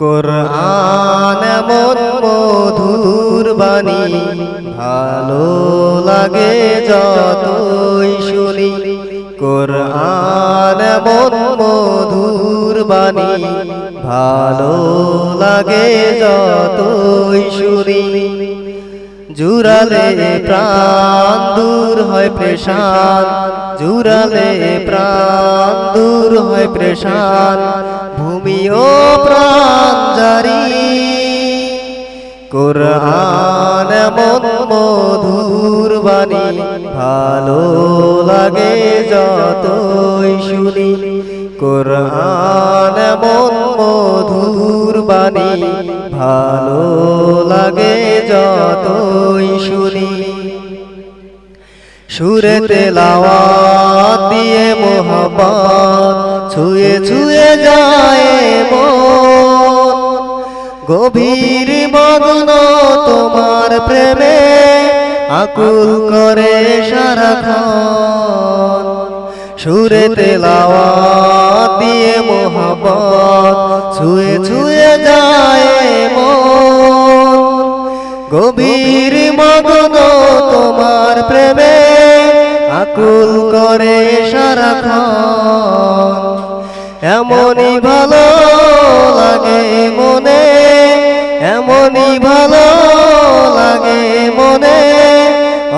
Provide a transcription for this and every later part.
কোরআন এমন মধুর বাণী, ভালো লাগে যতই শুনি। কোরআন এমন মধুর বাণী, ভালো লাগে যতই শুনি। জুরালে প্রাণ দূর হয় প্রেশান জুরালে প্রাণ দূর হয় প্রেশান ভূমি ও প্রাণ জারি। কোরআন এমন মধুর বাণী। ভালো লাগে যতই শুনি। কোরআন এমন মধুর বাণী, ভালো লাগে যতই শুনি। সুরে তেলাওয়াত দিয়ে মোহাম্মদ ছুঁয়ে ছুঁয়ে যায় মন। গভীর মগ্ন তোমার প্রেমে আকুল করে সারাক্ষণ। সুরে তেলাওয়াত দিয়ে মোহাম্মদ ছুঁয়ে ছুঁয়ে যায় মন। গভীর মগ্ন তোমার প্রেমে আকুল করে সারাক্ষণ। এমনই ভালো লাগে মনে। এমনই ভালো লাগে মনে।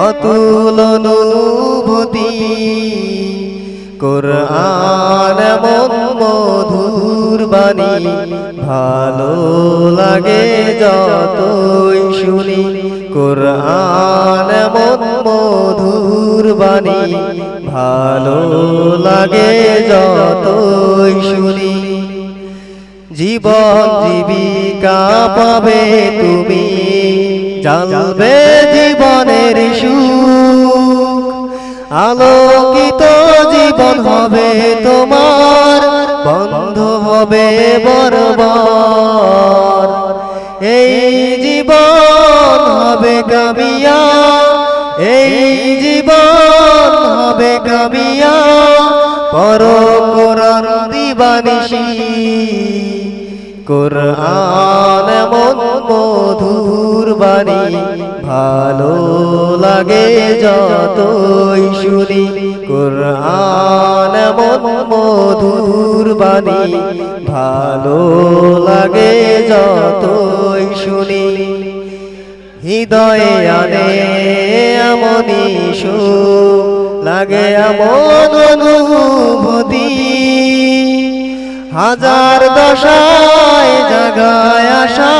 অতুল অনুভূতি। কোরআন এমন মধুর বাণী, ভালো লাগে যতই শুনি। কোরআন এমন মধুর বাণী, ভালো লাগে যতই শুনি। জীবন জীবিকা পাবে তুমি, জানবে জীবনের সুখ। আলোকিত জীবন হবে তোমার, বন্ধ হবে বরবার। এই জীবন হবে কামিয়া, এই জীবন হবে কামিয়া পর দিবানিশি। কোরআন এমন মধুর বাণী, ভালো লাগে যতই শুনি। কোরআন এমন মধুর বাণী, ভালো লাগে যতই শুনি। হৃদয়ে আনে এমনই সুখ লাগে এমন অনুভূতি। হাজার দশায় জাগায় আসা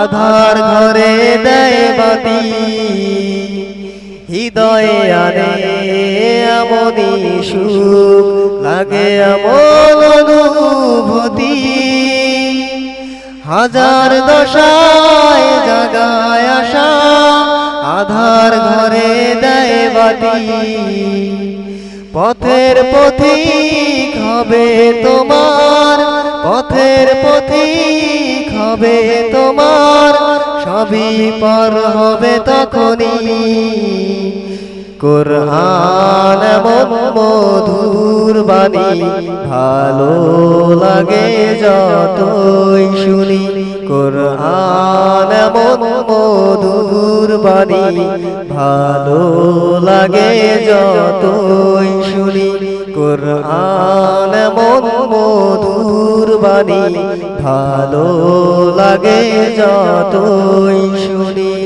আধার ঘরে দেয় হৃদয়ে আনে এমনই সুখ, লাগে এমন অনুভূতি। হাজার দশায় জাগায় আসা আধার ঘরে দেয় পথের পথিক হবে তোমার, পথের পথিক হবে তোমার, সবই পর হবে তখনই। কোরআন মধুর বাণী, ভালো লাগে যতই শুনি। কোরআন মধুর বাণী, ভালো লাগে যতই শুনি। কোরআন মন মধুর বাণী ভালো লাগে যতই শুনি।